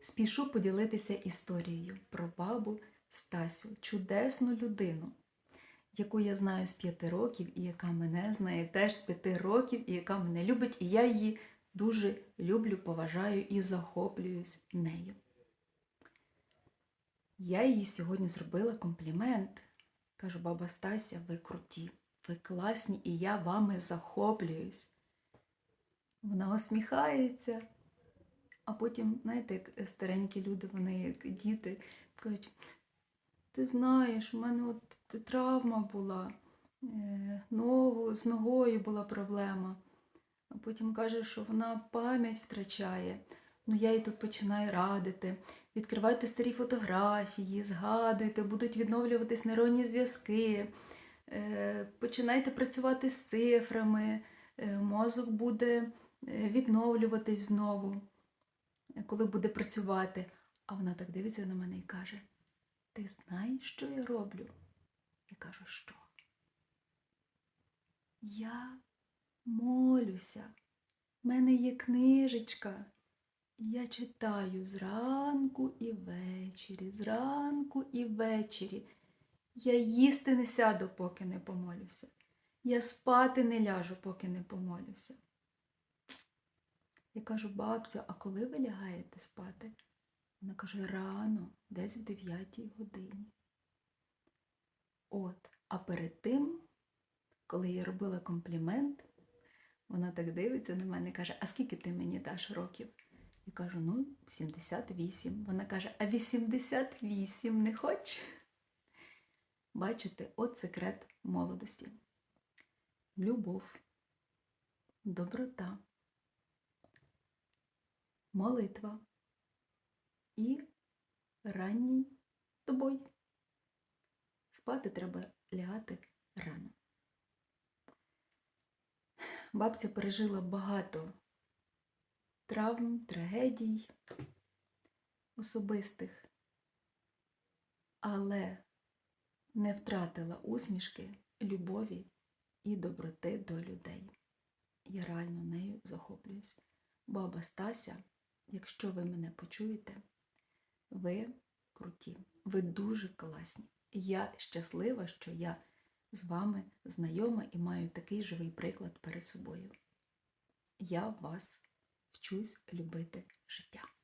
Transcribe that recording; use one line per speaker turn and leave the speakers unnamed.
Спішу поділитися історією про бабу Стасю, чудесну людину, яку я знаю з п'яти років, і яка мене знає теж з п'яти років, і яка мене любить, і я її дуже люблю, поважаю і захоплююсь нею. Я їй сьогодні зробила комплімент. Кажу, баба Стася, ви круті, ви класні, і я вами захоплююсь. Вона усміхається, а потім, знаєте, як старенькі люди, вони як діти, кажуть, ти знаєш, в мене от травма була, е, ногу, з ногою була проблема. А потім каже, що вона пам'ять втрачає. Ну, я їй тут починаю радити. Відкривайте старі фотографії, згадуйте, будуть відновлюватись нейронні зв'язки. Е, Починайте працювати з цифрами, е, мозок буде е, відновлюватись знову, е, коли буде працювати. А вона так дивиться на мене і каже: Ти знаєш, що я роблю? Я кажу, що? Я молюся. У мене є книжечка. Я читаю зранку і ввечері, зранку і ввечері. Я їсти не сяду, поки не помолюся. Я спати не ляжу, поки не помолюся. Я кажу, бабцю, а коли ви лягаєте спати? Вона каже, рано, десь в 9 годині. От, а перед тим, коли я робила комплімент, вона так дивиться на мене і каже, а скільки ти мені даш років? Я кажу, ну, 78. Вона каже, а 88 не хочеш? Бачите, от секрет молодості. Любов, доброта, молитва і ранній тобой. Спати треба лягати рано. Бабця пережила багато травм, трагедій особистих, але не втратила усмішки, любові і доброти до людей. Я реально нею захоплююсь. Баба Стася, якщо ви мене почуєте, ви круті, ви дуже класні. Я щаслива, що я з вами знайома і маю такий живий приклад перед собою. Я вас вчусь любити життя.